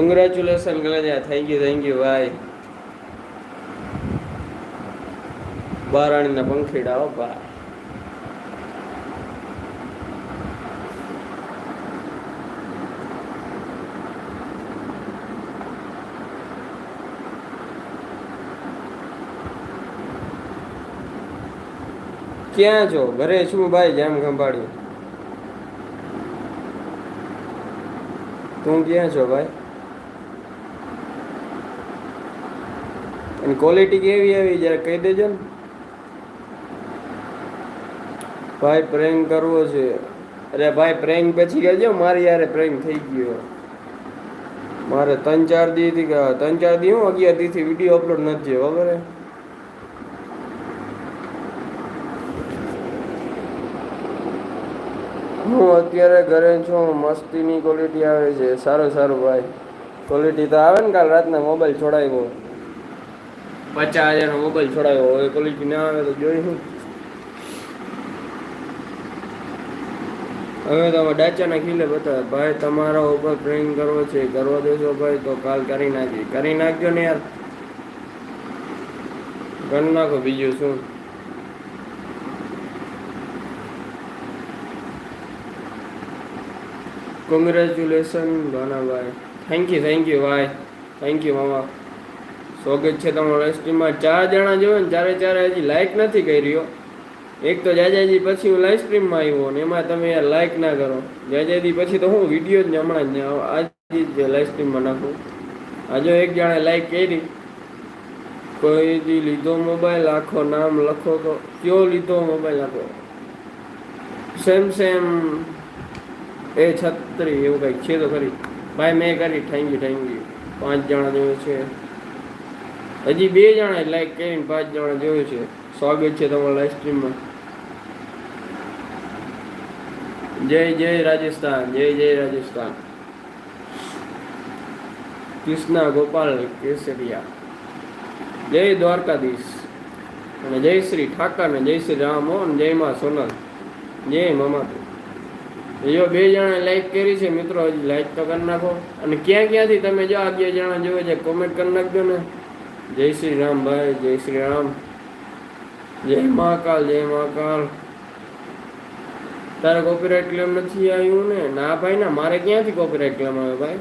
Congratulation ગણ્યા thank you thank you ભાઈ બારાણીના પંખીડા, હો ભાઈ. ક્યાં છો? ઘરે શું ભાઈ, જેમ ખંભાળ્યું તું ક્યાં છો ભાઈ? અને ક્વોલિટી કેવી આવી જરા કહી દેજો ને. ભાઈ પ્રેંગ કરવો છે. અરે ભાઈ પ્રેંગ પછી કહેજો, મારી યારે પ્રેંગ થઈ ગયો. મારે ત્રણ ચાર દી થી, ત્રણ ચાર દી હું અગિયાર દી થી વીડિયો અપલોડ નથી થયો, ખબર હું અત્યારે ઘરે છું મસ્તીની ક્વોલિટી આવે છે. સારું સારું ભાઈ. ક્વોલિટી તો આવે ને કાલ રાતના મોબાઈલ છોડાવ્યો. પચાસ હજારનો મોબાઈલ છોડાયો હવે ક્વોલિટી ના આવે તો જોઈ શું હવે તમે ડાચાના ખીલે બતાવે. ભાઈ, તમારા ઉપર પ્રેમ કરવો છે, કરવો દેશો ભાઈ, તો કાલ કરી નાખી કરી નાખજો ને યાર. કરી નાખો બીજું શું? કોંગ્રેચ્યુલેશન ભાનાભાઈ. થેન્ક યુ થેન્ક યુ ભાઈ. થેન્ક યુ મામા. સ્વાગત છે તમારા સ્ટ્રીમમાં ચાર જણા જોયો ને ચારે ચારે હજી લાઈક નથી કર્યો. એક તો જાજાજી પછી હું લાઈવ સ્ટ્રીમમાં આવ્યો ને એમાં તમે લાઈક ના કરો. જાજાજી પછી તો હું વીડિયો જ હમણાં જ આજે જ લાઈવ સ્ટ્રીમમાં નાખું. આજે એક જણે લાઈક કરી. કોઈ લીધો મોબાઈલ આખો નામ લખો તો કયો લીધો મોબાઈલ આખો? સેમ સેમ એ છત્રી, એવું કંઈક છે તો ખરી. ભાઈ મેં કરી થેન્ક યુ થેન્ક યુ પાંચ જણા જેવું છે. હજી બે જણા લાઈક કરીને પાંચ જણા જોયું છે. સ્વાગત છે તમારા લાઈવ સ્ટ્રીમમાં જય જય રાજસ્થાન, જય જય રાજસ્થાન. કૃષ્ણા ગોપાલ કેસરિયા. જય દ્વારકાધીશ. અને જય શ્રી ઠાકર ને જય શ્રી રામ મોહન જય માં સોનલ. જય મામા જો બે જણા લાઈક કરી છે, મિત્રો, હજી લાઈક તો કરી નાખો. અને ક્યાં ક્યાંથી તમે જો આ બે જણા જોવે છે કોમેન્ટ કરી નાખજો ને. જય શ્રી રામ ભાઈ, જય શ્રી રામ. જય મહાકાલ જય મહાકાલ તારે કોપીરાઇટ ક્લેમ નથી આવ્યું ને? ના ભાઈ, ના, મારે ક્યાંથી કોપીરાઇટ ક્લેમ આવે ભાઈ?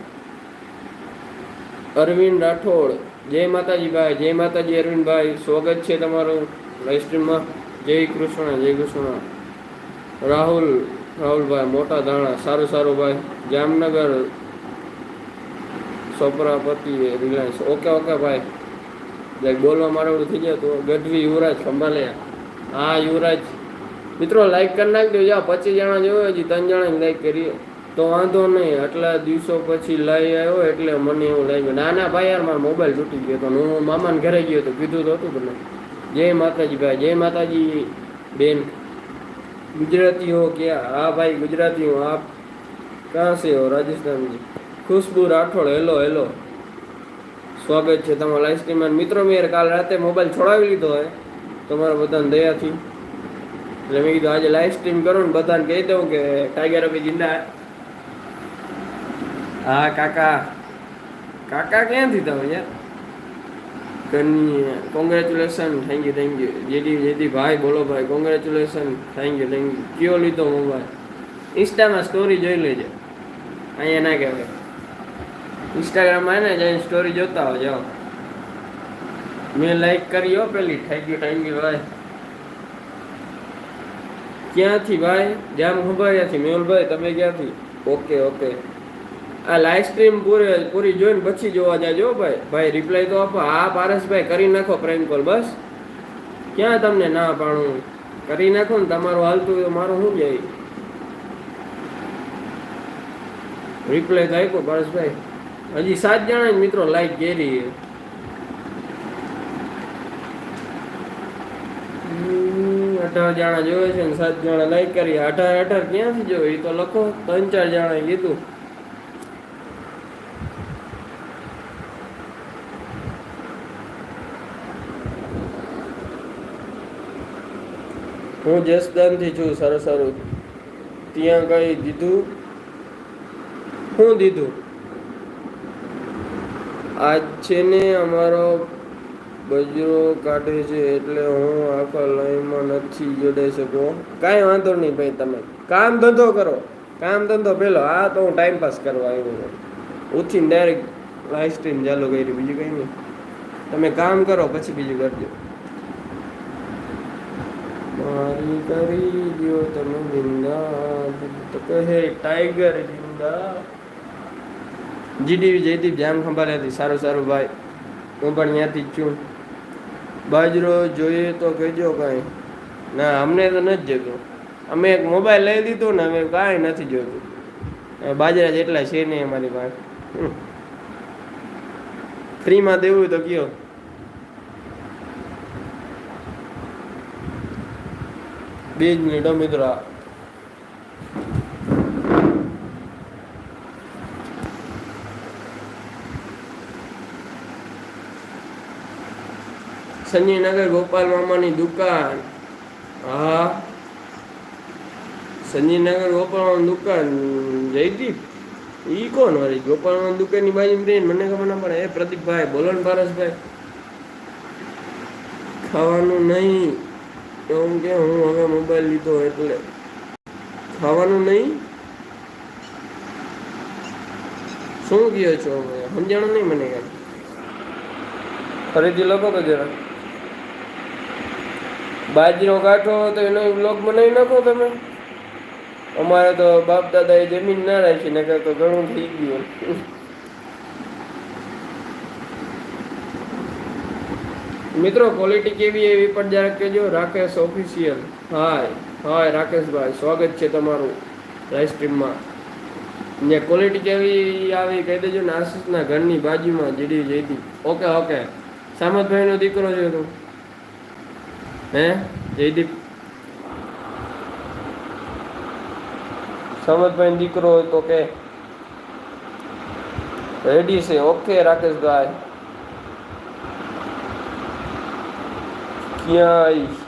અરવિંદ રાઠોડ. જય માતાજી ભાઈ, જય માતાજી અરવિંદ ભાઈ. સ્વાગત છે તમારું લાઈવ સ્ટ્રીમમાં જય કૃષ્ણ જય કૃષ્ણ. રાહુલ રાહુલભાઈ મોટા ધાણા સારું સારું ભાઈ. જામનગર સોપરાપતિ રિલાયન્સ ઓકે ઓકે ભાઈ. લાઈક બોલવા મારવડું થઈ જાય તો ગઢવી યુવરાજ સંભાળ્યા હા, યુવરાજ. મિત્રો લાઈક કરી નાખજો. આ પચીસ જણા જોયો હજી ત્રણ જણા લાઈક કરીએ. તો વાંધો નહીં. આટલા દિવસો પછી લઈ આવ્યો એટલે મને એવું લાગ્યું. નાના ભાઈ યાર, મારો મોબાઈલ તૂટી ગયો હતો હું મામાને ઘરે ગયો હતો કીધું તો હતું મને. જય માતાજી ભાઈ. જય માતાજી બેન. ગુજરાતીઓ ક્યાં હા ભાઈ, ગુજરાતીઓ, આપ કાં છે? હો રાજસ્થાનજી ખુશ્બુ રાઠોડ. Hello hello. સ્વાગત છે તમારા લાઈવ સ્ટ્રીમમાં મિત્રો, મેં કાલ રાતે મોબાઈલ છોડાવી લીધો હોય. તમારા બધાને દયાથી. એટલે મેં કીધું, આજે લાઈવ સ્ટ્રીમ કરો ને બધાને કહી દઉં કે ટાઈગર અભી જિંદા હા, કાકા. કાકા ક્યાંથી તમે યાર? કની congratulation thank you thank you JD JD ભાઈ, બોલો ભાઈ congratulation thank you thank you કયો લીધો મોબાઈલ ઇન્સ્ટામાં સ્ટોરી જોઈ લેજો. અહીંયા ના કહેવાય. ઇન્સ્ટાગ્રામમાં ને જઈને સ્ટોરી જોતા હોય જાઓ મેં લાઈક કરી હો પેલી થેન્ક યુ થેન્ક યુ ભાઈ ક્યાંથી ભાઈ જામ ખંભાળિયાથી મેહુલભાઈ તમે ક્યાંથી? ઓકે ઓકે આ લાઈવ સ્ટ્રીમ પૂરી પૂરી જોઈને પછી જોવા જાજો ભાઈ. ભાઈ રિપ્લાય તો આપો. હા, પારસભાઈ, કરી નાખો પ્રેમ કોલ બસ. ક્યાં તમને ના પાડું? કરી નાખો ને તમારું હાલતું હોય તો મારું શું જાય? રિપ્લાય તો આપો પારસભાઈ. હજી સાત જણા મિત્રો લાઈક કેરી. અઢાર જણા જોવે છે ને સાત જણા લાઈક કરી. અઢાર અઢાર ક્યાંથી જોવે? એ તો લખો. ત્રણ, ચાર જણા કીધું. હું જસદનથી છું, સરસ સારું ત્યાં કઈ દીધું? શું દીધું. આજ છે ને અમારો બજરો કાઢે છે એટલે હું આખા લાઈનમાં નથી જોડાઈ શકો. કાંઈ વાંધો નહીં ભાઈ તમે. કામ ધંધો કરો. કામ ધંધો પેલો. આ તો હું ટાઈમ પાસ કરવા આવ્યો છું. ઉઠીને ડાયરેક્ટ લાઈવ સ્ટ્રીમ ચાલુ કરી. બીજું કંઈ નહીં. તમે કામ કરો, પછી બીજું કરજો. મારી કરી દો તમે જિંદા. કહે ટાઈગર જિંદા. જીડીવી જયદીપ જામ હતી સારું સારું, ભાઈ. હું પણ ત્યાંથી જ છું. બાજરો જોઈએ તો કહેજો કાંઈ. ના, અમને તો નથી જોતું અમે એક મોબાઈલ લઈ દીધો ને અમે કાંઈ નથી જોતું બાજરા જેટલા છે નહીં અમારી પાસે. ફ્રીમાં દેવું તો કયો. બે જ મિનિટો મિત્રો. સંજયનગર ગોપાલ મામાની દુકાન. હા. સંજયનગર ગોપાલ મામાની દુકાન. જયદીપ, ઈ કોણ વાળી? ગોપાલ મામાની દુકાનની બાજુ રહીને મને ખબર ના પડે. એ પ્રદીપભાઈ, બોલો ને પારસભાઈ. ખાવાનું નહીં. એમ કે હું હવે મોબાઈલ લીધો એટલે. ખાવાનું નહીં? શું કયો છો સમજાણું નહીં મને કાંઈ. ફરીથી લખો કે જરા. બાજરો કાઢો તો એનો બ્લોગ બનાવી નાખો તમે. અમારે તો બાપ દાદા એ જમીન ના રાખી, નકર તો ઘણું થઈ ગયું. મિત્રો ક્વોલિટી કેવી એવી પણ જરાક કહેજો. રાકેશ ઓફિશિયલ હાય હાય રાકેશભાઈ. સ્વાગત છે તમારું લાઈવ સ્ટ્રીમમાં ને ક્વોલિટી કેવી આવી કહી દેજો ને આશીષના ઘરની બાજુમાં, જીડી જઈતી ઓકે ઓકે સામતભાઈનો દીકરો છે તું. હે? જયદીપ. સમજભાઈ દીકરો હોય તો કે રેડી છે. ઓકે રાકેશભાઈ. ક્યાં આવીશ?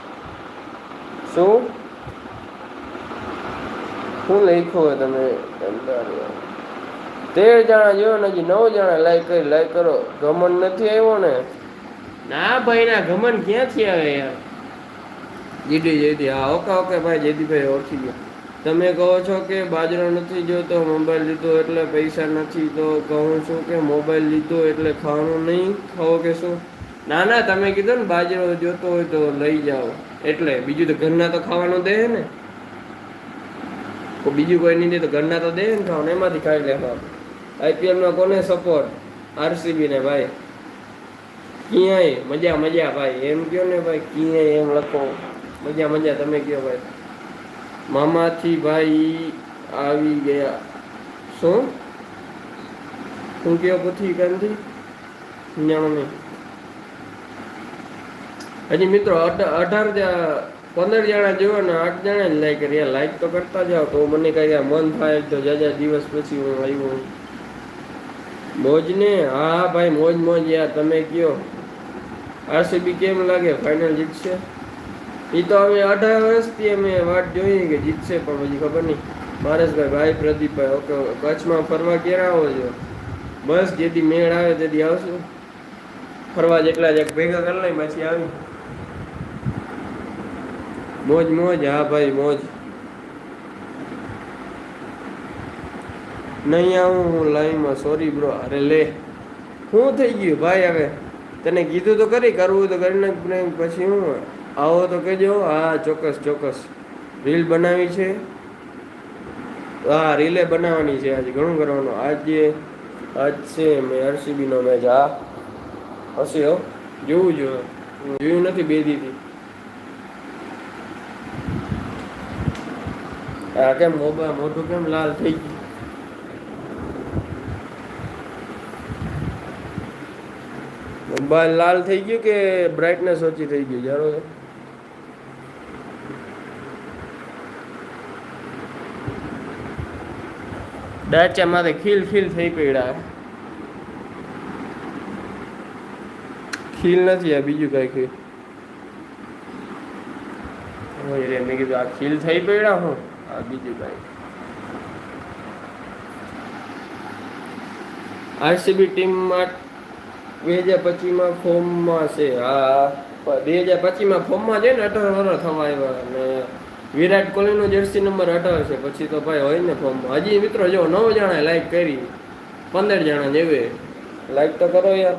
શું? શું લખ્યું હોય તમે? તેર જણા જો ને હજી નવ જણા લાઈક કરી લાઈક કરો. ઘમન નથી આવ્યો ને? ના ભાઈ, ના ઘમન ક્યાંથી આવે યાર? જીડી જીડી હા ઓકે ઓકે ભાઈ જયદીભાઈ ઓળખી ગયો. તમે કહો છો કે બાજરો નથી જોતો, મોબાઈલ લીધો એટલે પૈસા નથી, તો કહું છું કે મોબાઈલ લીધો એટલે ખાવાનું નહીં ખાઓ કે શું? ના ના, તમે કીધું ને બાજરો જોતો હોય તો લઈ જાઓ. એટલે બીજું તો ઘરના તો ખાવાનું દે ને. બીજું કોઈ નહીં દે તો ઘરના તો દે ને ખાવાનું, એમાંથી ખાઈ લેવા આઈપીએલમાં કોને સપોર્ટ આરસીબી ને ભાઈ. ક્યાંય? મજા મજા, ભાઈ. એમ કયો ને ભાઈ, ક્યાંય એમ લખો. મજા મજા, તમે કહો ભાઈ. મામાથી ભાઈ આવી ગયા. શું? શું કયો પછી જાણો નહીં હજી મિત્રો, અઢ- અઢાર પંદર જણા જોવો ને, આઠ જણા જ લાઈક કર્યા. લાઈક તો કરતા જાઓ, તો મને કઈ મન થાય તો જાજા દિવસ પછી હું આવ્યો મોજ ને હા હા ભાઈ, મોજ મોજ યાર. તમે કયો આરસીબી કેમ લાગે? ફાઇનલ જીતશે? એ તો અમે અઢાર વર્ષથી અમે વાટ જોઈએ કે જીતશે પણ પછી ખબર નહીં. મારેશભાઈ ભાઈ પ્રદીપભાઈ, ઓકે. કચ્છમાં ફરવા ક્યારે આવો છો? બસ જેથી મેળ આવે તેથી આવશું. ફરવા જેટલા જ ભેગા કરી લઈ પછી આવી. મોજ મોજ, હા ભાઈ, મોજ. નહીં આવું હું લાઈનમાં સોરી બ્રો અરે લે. શું થઈ ગયું ભાઈ હવે. તને કીધું તો કરી કરવું તો કરી નાખ પછી હું? આવો તો કહેજો, હા, ચોક્કસ ચોક્કસ. રીલ બનાવી છે. હા, રીલે બનાવવાની છે આજે, ઘણું કરવાનું. આજે, આજ છે મેં આરસીબીનો મેચ હા, હશે હો. જોવું જોઈએ જોયું નથી, બે દીધી આ કેમ મોબાઈલ મોઢું કેમ લાલ થઈ ગયું? મોબાઈલ લાલ થઈ ગયું કે બ્રાઇટનેસ ઓછી થઈ ગયું જાણો જારો ડાચામાંથી ખીલ ખીલ થઈ પડ્યા ખીલ નથી આ બીજું કઈ ખીલ. રે, મેં કીધું આ ખીલ થઈ પડ્યા હું? આ બીજું કઈ. આરસીબી ટીમમાં બે હજાર પચીસમાં ફોર્મમાં છે. હા, બે હજાર પચીસમાં ફોર્મમાં છે ને, અઢાર વર્ષ થવા આવ્યા અને વિરાટ કોહલીનો જર્સી નંબર અઢાર છે પછી તો ભાઈ હોય ને ફોર્મ હજી મિત્રો જો નવ જણા લાઈક કરી, પંદર જણા જેવે લાઈક તો કરો યાર.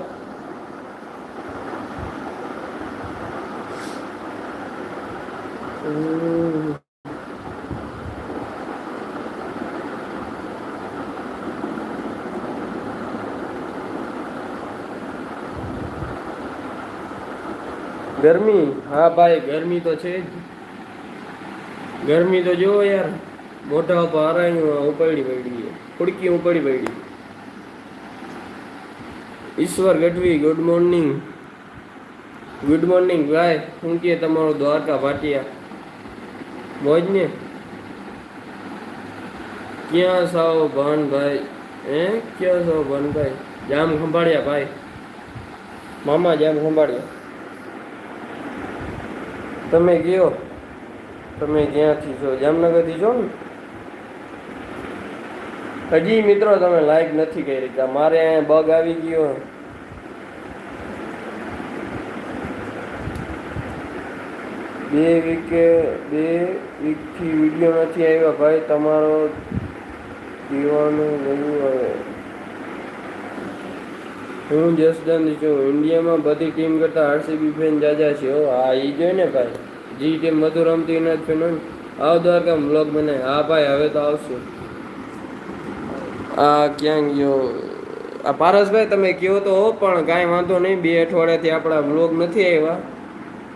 ગરમી? હા ભાઈ, ગરમી તો છે જ. ગરમી તો જુઓ યાર મોટા ઉપર હરાયું ઉપાડી પડી ફુડકી ઉપાડી પડી Ishwar Gadhvi good morning good morning ભાઈ શું કહે તમારું દ્વારકા ભાટિયા. મોજ ને ક્યાં સાવ ભાનભાઈ? હે, ક્યાં સાવ ભાનભાઈ? જામ ખંભાળ્યા ભાઈ. મામા જામ ખંભાળ્યા તમે ગયો? તમે જ્યાંથી છો જામનગરથી છો ને, હજી મિત્રો તમે લાઈક નથી કરી રહ્યા. મારે અહીંયા બગ આવી ગયો. બે વીકે બે વીકથી વીડિયો નથી આવ્યા. ભાઈ, તમારો જીવાનું રહ્યું હવે. હું જસદનથી છું. ઇન્ડિયામાં બધી ટીમ કરતાં આરસીબી ફેન જાજા છે. હા એ જોઈ ને ભાઈ? જી ટીમ બધું રમતી નથી ફેન હોય ને, આવ દ્વારકા બ્લોગ બને હા ભાઈ, હવે તો આવશું. આ ક્યાં ગયો? આ પારસભાઈ, તમે કહો તો હો, પણ કાંઈ વાંધો નહીં. બે અઠવાડિયાથી આપણા બ્લોગ નથી આવ્યા.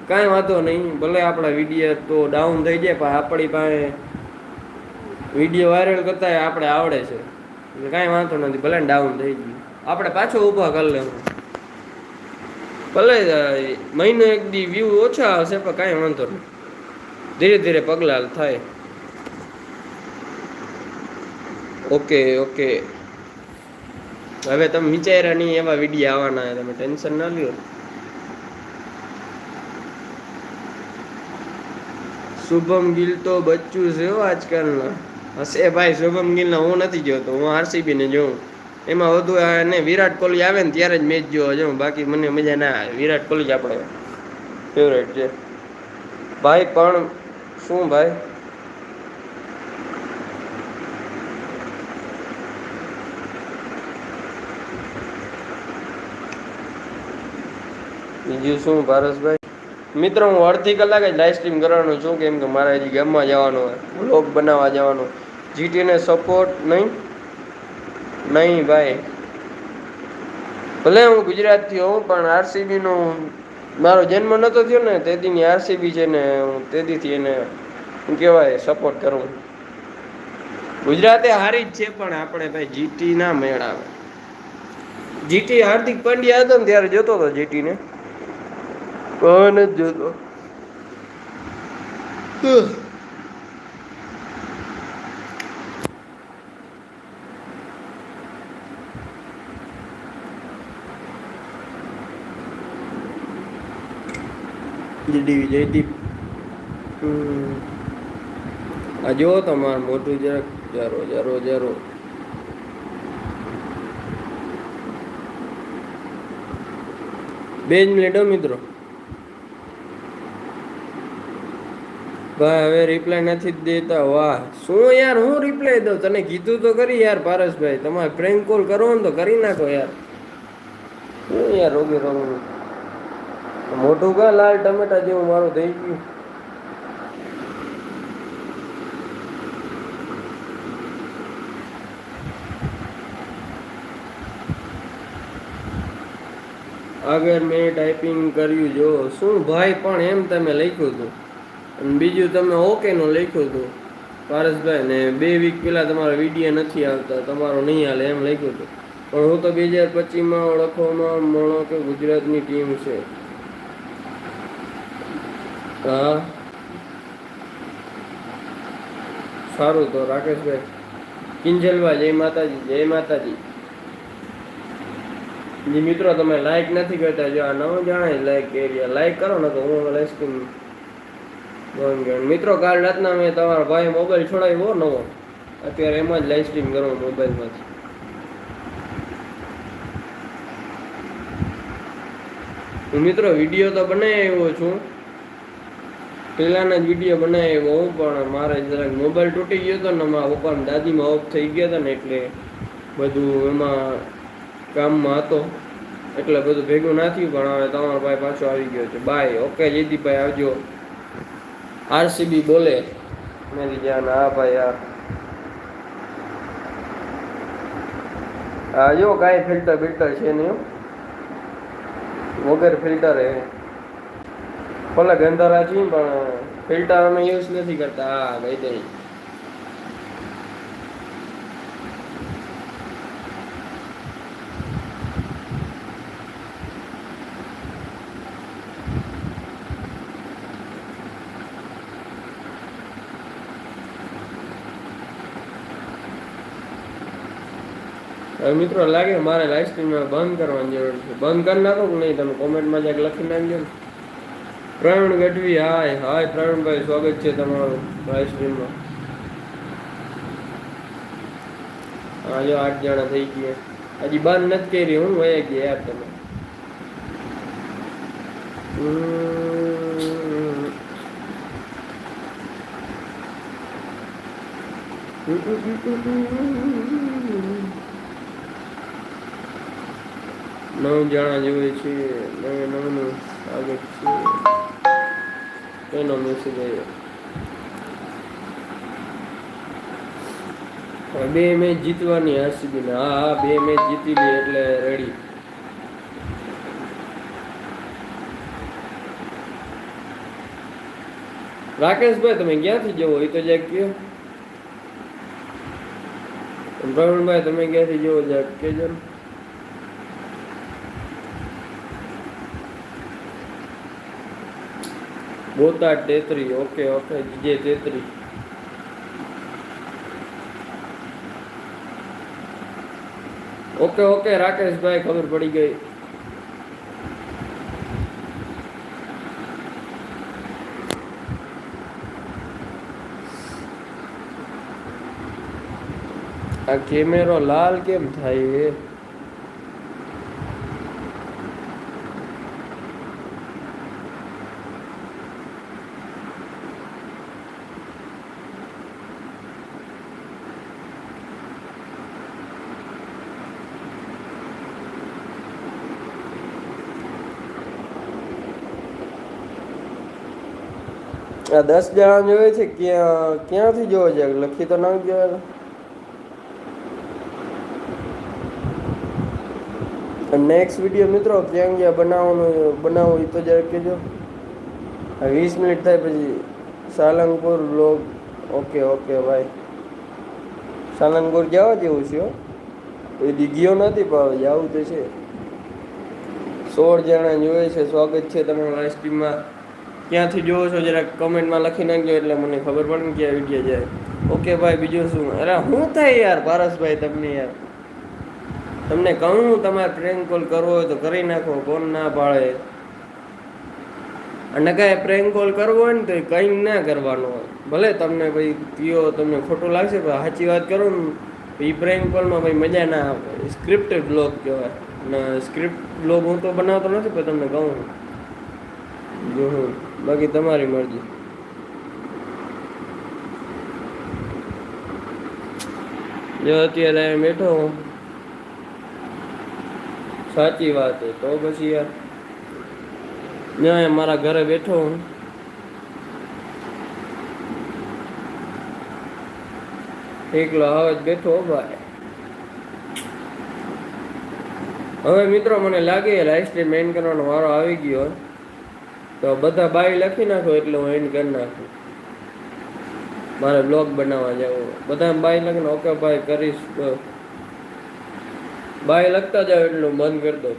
કાંઈ વાંધો નહીં. ભલે આપણા વીડિયો તો ડાઉન થઈ જાય, પણ આપણી પાસે વીડિયો વાયરલ કરતા આપણે આવડે છે. કાંઈ વાંધો નથી. ભલે ડાઉન થઈ ગયું. આપણે પાછો ઊભા કરી લેવું ભલે મહિનો એક દી વ્યૂ ઓછા આવશે, પણ કાંઈ વાંધો નહીં. ધીરે ધીરે પગલાં થાય. Okay okay. હવે તમે વિચાર્યા નહીં, એવા વીડિયો આવવાના તમે ટેન્શન ના લ્યો. શુભમ ગિલ તો બચ્ચું છે આજકાલના. હશે ભાઈ, શુભમ ગિલના હું નથી જોતો, હું આરસીબી ને જોઉં. એમાં વધુ ને વિરાટ કોહલી આવે ને ત્યારે જ મેચ જોવા જાઉં. બાકી મને મજા ના આવે. વિરાટ કોહલી જ આપણે ફેવરેટ છે. ભાઈ, પણ શું ભાઈ? બીજું શું પારસભાઈ મિત્રો, હું અડધી કલાક જ લાઈવ સ્ટ્રીમ કરવાનો છું, કેમ કે મારે હજી ગામમાં જવાનું હોય. બ્લોગ બનાવવા જવાનું. જીટીને સપોર્ટ નહીં? નહીં ભાઈ. ભલે હું ગુજરાતથી હોઉં, પણ આરસીબી નું મારો જન્મ નતો થયો ને, તેદીની આરસીબી છે ને, હું તેદીથી એને શું કહેવાય સપોર્ટ કરું. ગુજરાતે હારી જ છે, પણ આપણે ભાઈ જીટી ના મેળ આવે જીટી હાર્દિક પંડ્યા હતો ને, ત્યારે જોતો હતો જીટી ને. કોઈ નથી જોતો જયદીપ જયદીપ આ જો તમારે મોટું જરાક જારો જારો જારો બે જ મિનિટો મિત્રો. ભાઈ, હવે રિપ્લાય નથી દેતા. વાહ. શું યાર, હું રિપ્લાય દઉં? તને કીધું તો કરી યાર, પારસભાઈ. તમારે પ્રેન્ક કોલ કરવો ને તો કરી નાખો યાર. શું યાર, રોગી રોગી મોટું કા લાલ ટમેટા જેવું મારું થઈ ગયું. આગળ મેં ટાઈપિંગ કર્યું જો, શું ભાઈ પણ એમ તમે લખ્યું હતું? અને બીજું તમે ઓકે નું લખ્યું હતું? પારસભાઈ, ને બે વીક પહેલા તમારા વીડિયો નથી આવતા, તમારો નહીં હાલે એમ લખ્યું હતું. પણ હું તો બે હજાર પચીસમાં ઓળખવામાં મળો કે ગુજરાતની ટીમ છે. હા. સારું તો રાકેશભાઈ. કિંજલભાઈ જય માતાજી જય માતાજી. જે મિત્રો, તમે લાઈક નથી કરતા, જો આ નવો જણાય લાઈક એરિયા લાઈક કરો ને તો હું બંધ મિત્રો, કાલ રાતના મેં તમારો ભાઈ મોબાઈલ છોડાવ્યો નવો. અત્યારે એમાં જ લાઈવ સ્ટ્રીમ કરો મોબાઈલમાંથી હું મિત્રો વીડિયો તો બનાવી આવ્યો છું. પહેલાના જ વીડિયો બનાવ્યો હોઉં પણ મારે જરાક મોબાઈલ તૂટી ગયો હતો ને મારા પપ્પાને દાદીમાં ઓફ થઈ ગયા હતા ને એટલે બધું એમાં કામમાં હતો. એટલે બધું ભેગું ના થયું, પણ હવે તમારો ભાઈ પાછો આવી ગયો છે. બાય ઓકે જયદીપભાઈ, આવજો. આરસીબી બોલે. મેરી જાન હા ભાઈ, હા. હા, જો, કાંઈ ફિલ્ટર બિલ્ટર છે નહીં. વગર ફિલ્ટર હે ભલે ગંધારા છીએ પણ ફિલ્ટર અમે યુઝ નથી કરતા. હા ગઈ દઈ મિત્રો, લાગે મારે લાઈવ સ્ટ્રીમ બંધ કરવાની જરૂર છે. બંધ કરી નાખો કે નહીં? તમે કોમેન્ટમાં જ્યાંક લખી નાખજો ને. પ્રવીણ ગઢવી, હાય હાય પ્રવીણભાઈ, સ્વાગત છે તમારું લાઈવ સ્ટ્રીમમાં હા જો આઠ જણા થઈ ગયા. હજી બંધ નથી કરી, હું વયા ગયા, યાર તમે. નવ જણા જોઈએ છે, નવે નવનું સ્વાગત છે. એનો મેસેજ આવ્યો બે મેચ જીતવાની આરસીબી ને? હા હા બે મેચ જીતી લે એટલે રેડી રાકેશભાઈ, તમે ક્યાંથી જવો? એ તો જાગ કયો પ્રવીણભાઈ, તમે ક્યાંથી જવો? જાગ કેજો ને. બોતાડ તેત્રી, ઓકે ઓકે જે તેત્રી. ઓકે ઓકે, રાકેશભાઈ, ખબર પડી ગઈ. આ કેમેરો લાલ કેમ થાય આ દસ જણા જોઈએ છે, ક્યાં, ક્યાંથી જોવે છે? લખી તો ના ગયો. નેક્સ્ટ વીડિયો મિત્રો, ક્યાં ગયા? બનાવવાનું, બનાવવું એ તો જરાક કહેજો. વીસ મિનિટ થાય પછી સાલંગપુર બ્લોગ ઓકે ઓકે ભાઈ સાલંગપુર જવા જેવું છે. એ ગયો નથી, પણ જવું તો છે. સોળ જણા જોઈએ છે, સ્વાગત છે તમારા લાઈવ સ્ટ્રીમમાં ક્યાંથી જોવો છો જરાક કમેન્ટમાં લખી નાખજો એટલે મને ખબર પડે ને ક્યાં વીડિયો જાય. ઓકે ભાઈ, બીજું શું? અરે શું થાય યાર, પારસભાઈ, તમને યાર. તમને કહું, તમારે પ્રેન્ક કોલ કરવો હોય તો કરી નાખો કોણ ના પાડે. અને કાંઈ પ્રેન્ક કોલ કરવો હોય ને તો કંઈ ના કરવાનો હોય. ભલે તમને ભાઈ કયો, તમને ખોટું લાગશે, પણ સાચી વાત કરો ને એ પ્રેન્ક કોલમાં ભાઈ મજા ના આવે. સ્ક્રિપ્ટેડ બ્લોગ કહેવાય. અને સ્ક્રિપ્ટ બ્લોગ હું તો બનાવતો નથી, પણ તમને કહું. જો હું બાકી તમારી મરજી. જો અત્યારે અહીં બેઠો હું. સાચી વાત છે, તો પછી યાર. ના મારા ઘરે બેઠો હું. એકલો હવે જ બેઠો ભાઈ. હવે મિત્રો મને લાગે લાઈફ સ્ટ્રીમ એન્ડ કરવાનો વારો આવી ગયો. તો બધા બાય લખી નાખો એટલે હું એન્ડ કરી નાખું. મારે બ્લોગ બનાવવા જવું. બધા બાય લખીને, ઓકે ભાઈ, કરીશ. બાય લખતા જાવ એટલું મન કરતો દો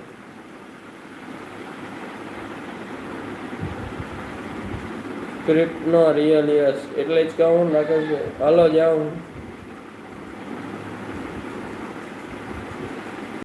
ક્રિપ્ટનો રિયલ યસ એટલે જ કહું નાખે છે હાલો, જાઉં.